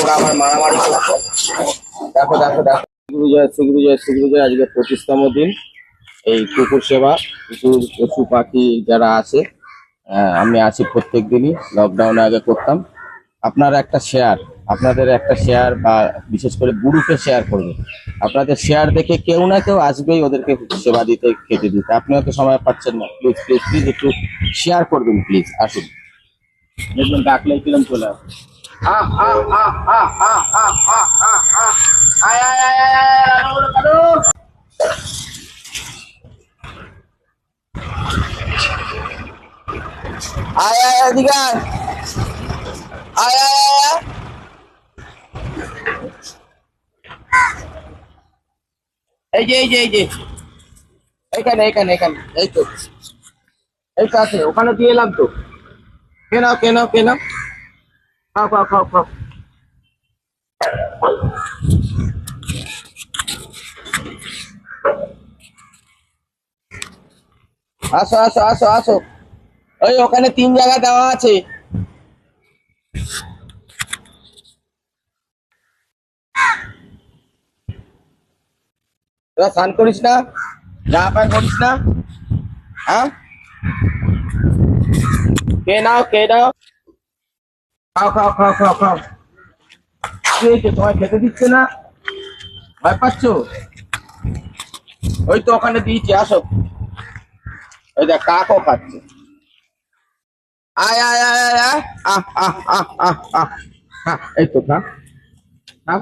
ওরা আমার মারামারি করছে দেখো দেখো দেখো। শ্রীগুরুজয় শ্রীগুরুজয় শ্রীগুরুজয় আজকে পঁচিশতম দিন। এই কুকুর সেবা কুকুর পশু পাখি যারা আছে আমি আছি প্রত্যেক দিনই লকডাউনে আগে করতাম। আপনারা একটা শেয়ার আপনাদের একটা শেয়ার বা বিশেষ করে গ্রুপে শেয়ার করবেন আপনাদের শেয়ার দেখে কেউ না কেউ আসবেই ওদেরকে সেবা দিতে খেতে দিতে। আপনি হয়তো সময় পাচ্ছেন না। প্লিজ প্লিজ প্লিজ একটু শেয়ার করবেন প্লিজ আসুন। দেখবেন ডাকলে কিরম চলে আসবে আ আ আ আ আ আ আ আ আ আয় আয় আয় আয় আয় রানু রানু আয় আয় এদিকে আয় আয় আয় আয় আয় এই যে এই যে এই যে এইখানে এইখানে এখানে এই তো এই তো আছে ওখানে দিয়ে এলাম তো কে নাও কে নাও কে নাও খাও খাও খাও খাও আসো আসো আসো আসো। ওই ওখানে তিন জায়গা দেওয়া আছে। তোরা স্নান করিস না? জামা প্যান্ট করিস না? হ্যাঁ? কে নাও কে নাও। খাও খাও খাও খাও খাও। তোমায় খেতে দিচ্ছে না। ভয় পাচ্ছ? ওই তো ওখানে দিয়েছি, আসো। ওই দেখ কাকও খাচ্ছে? আয় আয় আয় আয় আয়। আহ আহ আহ আহ আহ। খা এই তো খা। খাও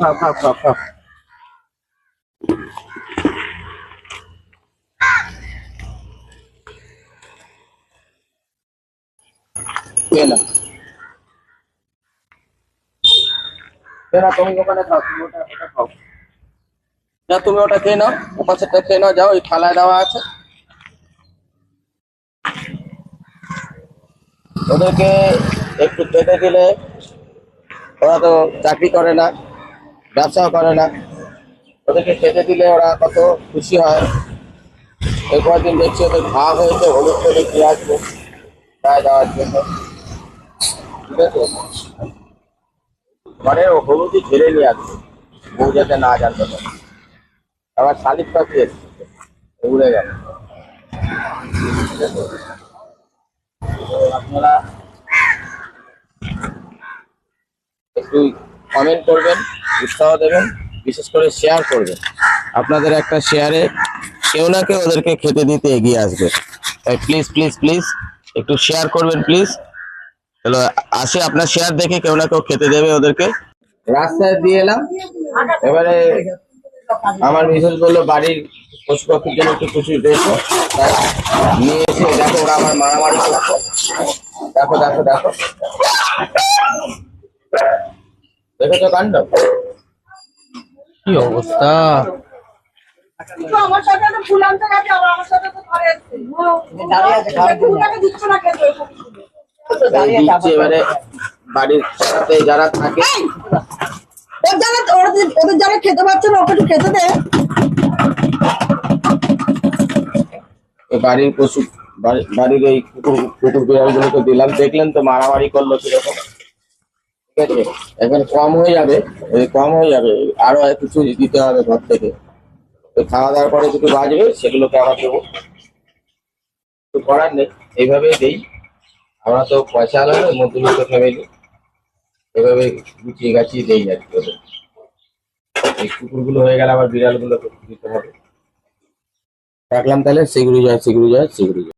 খাও খাও খাও খাও খাও। কেনা কেনা তুমি ওখানে তুমি ওটা খাও। না, তুমি ওটা খেয়ে নাও উপাসেরটা খেয়ে নাও, যাও ওই থালায় দেওয়া আছে। ওদেরকে একটু খেতে দিলে ওরা তো চাকরি করে না, ব্যবসাও করে না। ওদেরকে খেতে দিলে ওরা কত খুশি হয়। এই কদিন দেখছি ওদের ভাগ হয়েছে, হলুদ করে আসব গায়ে দেওয়ার জন্য। ঠিক আছে মানে ও হলুদই ঝেড়ে নিয়ে আসবে বউ যাতে না জানতে পারে। আবার শালিক পাখি এসছে উড়ে গেল। আপনারা একটু কমেন্ট করবেন, উৎসাহ দেবেন, বিশেষ করে শেয়ার করবেন। আপনাদের একটা শেয়ারে কেউ না কেউ ওদেরকে খেতে দিতে এগিয়ে আসবে। তাই প্লিজ প্লিজ প্লিজ একটু শেয়ার করবেন প্লিজ চলো আসে আপনার শেয়ার দেখে কেউ না কেউ খেতে দেবে ওদেরকে। রাস্তায় দিয়ে এলাম। এবারে আমার মিসেস বলল বাড়ির পশু পাখির জন্য একটু খুশি তাই নিয়ে এসে দেখো ওরা আমার মারামারি করছে। দেখো দেখো দেখো। দেখেছ কাণ্ড? কি অবস্থা? আমার সাথে ফুল আনতে গেছে আমার সাথে তো ঘরে দিচ্ছ এবারে বাড়ির সাথে যারা থাকে ওর যারা ওদের ওদের যারা খেতে পাচ্ছে না ওকে একটু খেতে দে। বাড়ির পশু বাড়ির এই কুকুর কুকুর বিড়ালগুলোকে দিলাম। দেখলেন তো মারামারি করল কীরকম? ঠিক আছে? এখন কম হয়ে যাবে। কম হয়ে যাবে। আরও কিছু দিতে হবে ঘর থেকে। খাওয়া দাওয়ার পরে কিছু বাজবে সেগুলোকে আবার দেবো। কিছু করার নেই। এইভাবেই দেই। আমরা তো পয়সা আলাদা মধ্যবিত্ত ফ্যামিলি এভাবে গুছিয়ে গাছিয়ে দেই আর কি ওদের। এই কুকুরগুলো হয়ে গেলে আবার বিড়ালগুলোকে দিতে হবে। রাখলাম তাহলে, সেগুলো যায় সেগুলো যায় সেগুলো যায়।